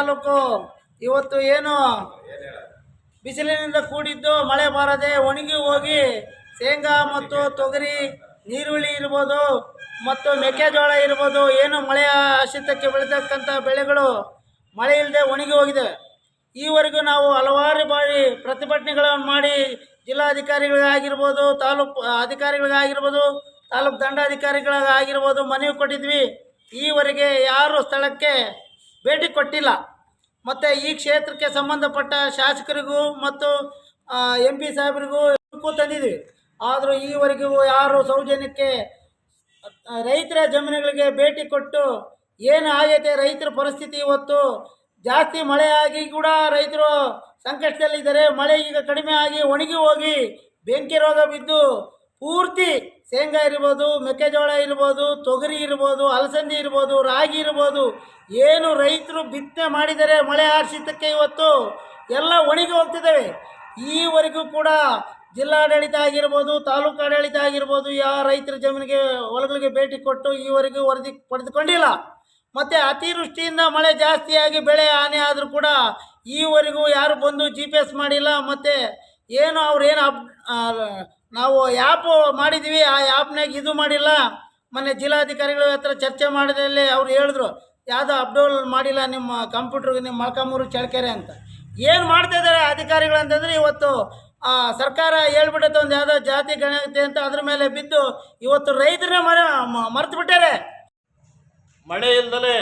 ತಾಲೂಕು ಇವತ್ತು ಏನು ಬಿಸಿಲಿನಿಂದ ಕೂಡಿದ್ದು ಮಳೆ ಬಾರದೆ ಒಣಗಿ ಹೋಗಿ ಶೇಂಗಾ ಮತ್ತು ತೊಗರಿ ನೀರುಳ್ಳಿ ಇರ್ಬೋದು ಮತ್ತು ಮೆಕ್ಕೆಜೋಳ ಇರ್ಬೋದು ಏನು ಮಳೆಯ ಆಶ್ರಿತಕ್ಕೆ ಬೆಳೆತಕ್ಕಂಥ ಬೆಳೆಗಳು ಮಳೆ ಇಲ್ಲದೆ ಒಣಗಿ ಹೋಗಿದೆ. ಈವರೆಗೂ ನಾವು ಹಲವಾರು ಬಾರಿ ಪ್ರತಿಭಟನೆಗಳನ್ನು ಮಾಡಿ ಜಿಲ್ಲಾಧಿಕಾರಿಗಳಿಗಾಗಿರ್ಬೋದು, ತಾಲೂಕು ಅಧಿಕಾರಿಗಳಿಗಾಗಿರ್ಬೋದು, ತಾಲೂಕು ದಂಡಾಧಿಕಾರಿಗಳಿಗಾಗಿರ್ಬೋದು ಮನವಿ ಕೊಟ್ಟಿದ್ವಿ. ಈವರೆಗೆ ಯಾರು ಸ್ಥಳಕ್ಕೆ ಭೇಟಿ ಕೊಟ್ಟಿಲ್ಲ. ಮತ್ತು ಈ ಕ್ಷೇತ್ರಕ್ಕೆ ಸಂಬಂಧಪಟ್ಟ ಶಾಸಕರಿಗೂ ಮತ್ತು ಎಂ ಪಿ ಸಾಹೇಬರಿಗೂ ತಂದಿದ್ದೀವಿ ಆದರೂ ಈವರೆಗೂ ಯಾರು ಸೌಜನ್ಯಕ್ಕೆ ರೈತರ ಜಮೀನುಗಳಿಗೆ ಭೇಟಿ ಕೊಟ್ಟು ಏನು ಆಗೈತೆ ರೈತರ ಪರಿಸ್ಥಿತಿ ಇವತ್ತು, ಜಾಸ್ತಿ ಮಳೆ ಆಗಿ ಕೂಡ ರೈತರು ಸಂಕಷ್ಟದಲ್ಲಿದ್ದಾರೆ. ಮಳೆ ಈಗ ಕಡಿಮೆ ಆಗಿ ಒಣಗಿ ಹೋಗಿ, ಬೆಂಕಿ ರೋಗ ಬಿದ್ದು ಪೂರ್ತಿ ಶೇಂಗಾ ಇರ್ಬೋದು, ಮೆಕ್ಕೆಜೋಳ ಇರ್ಬೋದು, ತೊಗರಿ ಇರ್ಬೋದು, ಅಲಸಂದಿ ಇರ್ಬೋದು, ರಾಗಿ ಇರ್ಬೋದು, ಏನು ರೈತರು ಬಿತ್ತನೆ ಮಾಡಿದರೆ ಮಳೆ ಆಶ್ರಿತಕ್ಕೆ ಇವತ್ತು ಎಲ್ಲ ಒಣಗಿ ಹೋಗ್ತಿದ್ದಾವೆ. ಈವರೆಗೂ ಕೂಡ ಜಿಲ್ಲಾಡಳಿತ ಆಗಿರ್ಬೋದು ತಾಲೂಕಾಡಳಿತ ಆಗಿರ್ಬೋದು, ಯಾವ ರೈತರ ಜಮೀನಿಗೆ, ಹೊಲಗಳಿಗೆ ಭೇಟಿ ಕೊಟ್ಟು ಈವರೆಗೂ ವರದಿ ಪಡೆದುಕೊಂಡಿಲ್ಲ. ಮತ್ತು ಅತಿವೃಷ್ಟಿಯಿಂದ ಮಳೆ ಜಾಸ್ತಿಯಾಗಿ ಬೆಳೆ ಹಾನಿ ಆದರೂ ಕೂಡ ಈವರೆಗೂ ಯಾರು ಬಂದು ಜಿ ಪಿ ಎಸ್ ಮಾಡಿಲ್ಲ, ಮತ್ತು ಏನು ಅವ್ರೇನು ಅಪ್ ನಾವು ಆ್ಯಪ್ ಮಾಡಿದ್ದೀವಿ ಆ ಆ್ಯಪ್ನಾಗ ಇದು ಮಾಡಿಲ್ಲ. ಮೊನ್ನೆ ಜಿಲ್ಲಾಧಿಕಾರಿಗಳ ಹತ್ರ ಚರ್ಚೆ ಮಾಡಿದಲ್ಲಿ ಅವ್ರು ಹೇಳಿದ್ರು, ಯಾವುದೋ ಅಪ್ಡೋಲ್ ಮಾಡಿಲ್ಲ ನಿಮ್ಮ ಕಂಪ್ಯೂಟ್ರಿಗೆ ನಿಮ್ಮ ಮಲ್ಕಾಮೂರು ಚಳ್ಕೆರೆ ಅಂತ. ಏನು ಮಾಡ್ತಾ ಇದ್ದಾರೆ ಅಧಿಕಾರಿಗಳು ಅಂತಂದರೆ ಇವತ್ತು ಸರ್ಕಾರ ಹೇಳ್ಬಿಟ್ಟೈತೆ ಒಂದು ಯಾವುದೋ ಜಾತಿ ಗಣತಿ ಅಂತ ಅದ್ರ ಮೇಲೆ ಬಿದ್ದು ಇವತ್ತು ರೈತರನ್ನ ಮರ ಮರೆತು ಬಿಟ್ಟಾರೆ. ಮಳೆ ಇಲ್ಲದಲೇ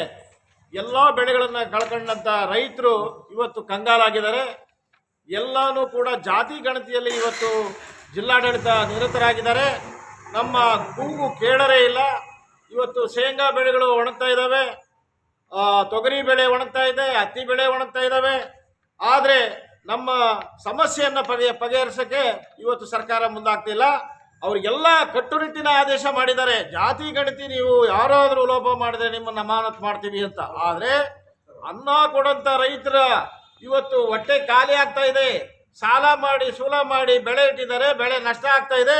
ಎಲ್ಲ ಬೆಳೆಗಳನ್ನು ಕಳ್ಕೊಂಡಂಥ ರೈತರು ಇವತ್ತು ಕಂಗಾಲಾಗಿದ್ದಾರೆ. ಎಲ್ಲನೂ ಕೂಡ ಜಾತಿ ಗಣತಿಯಲ್ಲಿ ಇವತ್ತು ಜಿಲ್ಲಾಡಳಿತ ನಿರತರಾಗಿದ್ದಾರೆ. ನಮ್ಮ ಕೂಗು ಕೇಳರೇ ಇಲ್ಲ. ಇವತ್ತು ಶೇಂಗಾ ಬೆಳೆಗಳು ಒಣಗ್ತಾ ಇದ್ದಾವೆ. ತೊಗರಿ ಬೆಳೆ ಒಣಗ್ತಾ ಇದೆ, ಹತ್ತಿ ಬೆಳೆ ಒಣಗ್ತಾ ಇದ್ದಾವೆ. ಆದರೆ ನಮ್ಮ ಸಮಸ್ಯೆಯನ್ನು ಬಗೆ ಬಗೆಹರಿಸೋಕ್ಕೆ ಇವತ್ತು ಸರ್ಕಾರ ಮುಂದಾಗ್ತಿಲ್ಲ ಅವರಿಗೆಲ್ಲ ಕಟ್ಟುನಿಟ್ಟಿನ ಆದೇಶ ಮಾಡಿದ್ದಾರೆ. ಜಾತಿ, ಗಣತಿ ನೀವು ಯಾರಾದರೂ ಲೋಪ ಮಾಡಿದ್ರೆ ನಿಮ್ಮನ್ನು ಅಮಾನತ್ ಮಾಡ್ತೀವಿ ಅಂತ. ಆದರೆ ಅನ್ನ ಕೊಡಂತ ರೈತರ ಇವತ್ತು ಹೊಟ್ಟೆ ಖಾಲಿ ಆಗ್ತಾ ಇದೆ. ಸಾಲ ಮಾಡಿ ಸೂಲ ಮಾಡಿ ಬೆಳೆ ಇಟ್ಟಿದ್ದಾರೆ, ಬೆಳೆ ನಷ್ಟ ಆಗ್ತಾ ಇದೆ.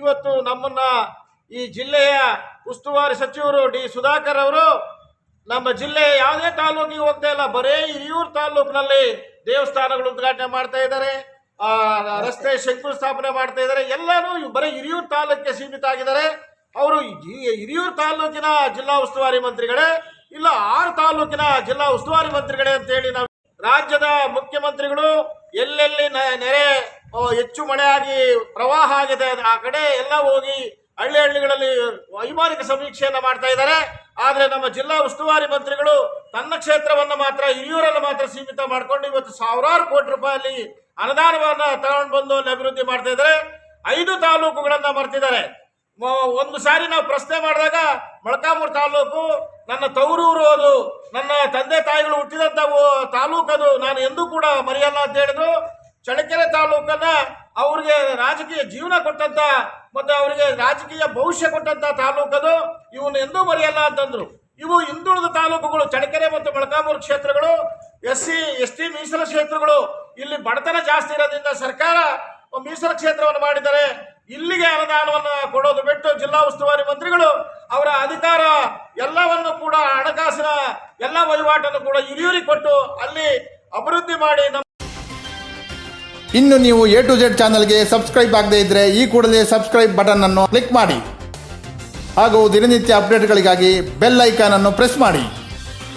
ಇವತ್ತು ನಮ್ಮನ್ನ ಈ ಜಿಲ್ಲೆಯ ಉಸ್ತುವಾರಿ ಸಚಿವರು ಡಿ ಸುಧಾಕರ್ ಅವರು, ನಮ್ಮ ಜಿಲ್ಲೆ ಯಾವುದೇ ತಾಲೂಕಿಗೆ ಹೋಗ್ತಾ ಇಲ್ಲ, ಬರೇ ಹಿರಿಯೂರು ತಾಲೂಕಿನಲ್ಲಿ ದೇವಸ್ಥಾನಗಳು ಉದ್ಘಾಟನೆ ಮಾಡ್ತಾ ಇದ್ದಾರೆ ರಸ್ತೆ ಶಂಕುಸ್ಥಾಪನೆ ಮಾಡ್ತಾ ಇದ್ದಾರೆ ಎಲ್ಲರೂ ಬರೀ ಹಿರಿಯೂರು ತಾಲೂಕಿಗೆ ಸೀಮಿತ ಆಗಿದ್ದಾರೆ. ಅವರು ಹಿರಿಯೂರು ತಾಲೂಕಿನ ಜಿಲ್ಲಾ ಉಸ್ತುವಾರಿ ಮಂತ್ರಿಗಳೇ, ಇಲ್ಲ ಆರು ತಾಲೂಕಿನ ಜಿಲ್ಲಾ ಉಸ್ತುವಾರಿ ಮಂತ್ರಿಗಳೇ ಅಂತ ಹೇಳಿ ನಾವು ರಾಜ್ಯದ ಮುಖ್ಯಮಂತ್ರಿಗಳು ಎಲ್ಲೆಲ್ಲಿ ನೆರೆ ಹೆಚ್ಚು ಮಳೆಯಾಗಿ ಪ್ರವಾಹ ಆಗಿದೆ, ಆ ಕಡೆ ಎಲ್ಲ ಹೋಗಿ ಹಳ್ಳಿ ಹಳ್ಳಿಗಳಲ್ಲಿ ವೈಮಾನಿಕ ಸಮೀಕ್ಷೆಯನ್ನ ಮಾಡ್ತಾ ಇದ್ದಾರೆ. ಆದ್ರೆ ನಮ್ಮ ಜಿಲ್ಲಾ ಉಸ್ತುವಾರಿ ಮಂತ್ರಿಗಳು ತನ್ನ ಕ್ಷೇತ್ರವನ್ನು ಮಾತ್ರ, ಹಿರಿಯೂರನ್ನು ಮಾತ್ರ ಸೀಮಿತ ಮಾಡ್ಕೊಂಡು ಇವತ್ತು ಸಾವಿರಾರು ಕೋಟಿ ರೂಪಾಯಿ ಅನುದಾನವನ್ನ ತಗೊಂಡು ಬಂದು ಅಲ್ಲಿ ಅಭಿವೃದ್ಧಿ ಮಾಡ್ತಾ ಇದ್ದಾರೆ. ಐದು ತಾಲೂಕುಗಳನ್ನ ಮರ್ತಿದ್ದಾರೆ. ಒಂದು ಸಾರಿ ನಾವು ಪ್ರಶ್ನೆ ಮಾಡಿದಾಗ, ಮೊಳಕಾಮೂರು ತಾಲೂಕು, ನನ್ನ ತವರೂರು ಅದು, ನನ್ನ ತಂದೆ ತಾಯಿಗಳು ಹುಟ್ಟಿದಂತ ಊ- ತಾಲೂಕದು ನಾನು ಎಂದೂ ಕೂಡ ಮರೆಯಲ್ಲ ಅಂತ ಹೇಳಿದ್ರು. ಚಳ್ಳಕೆರೆ ತಾಲೂಕನ್ನ ಅವ್ರಿಗೆ ರಾಜಕೀಯ ಜೀವನ ಕೊಟ್ಟಂತ ಮತ್ತೆ ಅವರಿಗೆ ರಾಜಕೀಯ ಭವಿಷ್ಯ ಕೊಟ್ಟಂತ ತಾಲೂಕದು ಇವನು ಎಂದೂ ಮರೆಯಲ್ಲ ಅಂತಂದ್ರು. ಇವು ಹಿಂದುಳಿದ ತಾಲೂಕುಗಳು ಚಳ್ಳಕೆರೆ ಮತ್ತು ಮೊಳಕಾಮೂರು ಕ್ಷೇತ್ರಗಳು ಎಸ್ ಸಿ ಎಸ್ ಟಿ ಮೀಸಲು ಕ್ಷೇತ್ರಗಳು. ಇಲ್ಲಿ ಬಡತನ ಜಾಸ್ತಿ ಇರೋದ್ರಿಂದ ಸರ್ಕಾರ ಮೀಸಲು ಕ್ಷೇತ್ರವನ್ನು ಮಾಡಿದರೆ ಇಲ್ಲಿಗೆ ಅನುದಾನವನ್ನು ಕೊಡೋದು ಬಿಟ್ಟು ಜಿಲ್ಲಾ ಉಸ್ತುವಾರಿ ಮಂತ್ರಿಗಳು ಅವರ ಅಧಿಕಾರ ಎಲ್ಲವನ್ನು ಕೂಡ ಹಣಕಾಸಿನ ಎಲ್ಲ ವಹಿವಾಟನ್ನು ಕೂಡ ಹಿರಿಯೂರಿಗೆ ಕೊಟ್ಟು ಅಲ್ಲಿ ಅಭಿವೃದ್ಧಿ ಮಾಡಿ ನಮ್ಮ ಇನ್ನು ನೀವು ಎ ಟು ಜೆಡ್ ಚಾನಲ್ಗೆ ಸಬ್ಸ್ಕ್ರೈಬ್ ಆಗದೇ ಇದ್ದರೆ ಈ ಕೂಡಲೇ ಸಬ್ಸ್ಕ್ರೈಬ್ ಬಟನ್ ಅನ್ನು ಕ್ಲಿಕ್ ಮಾಡಿ. ಹಾಗೂ ದಿನನಿತ್ಯ ಅಪ್ಡೇಟ್ಗಳಿಗಾಗಿ ಬೆಲ್ ಐಕಾನ್ ಅನ್ನು ಪ್ರೆಸ್ ಮಾಡಿ.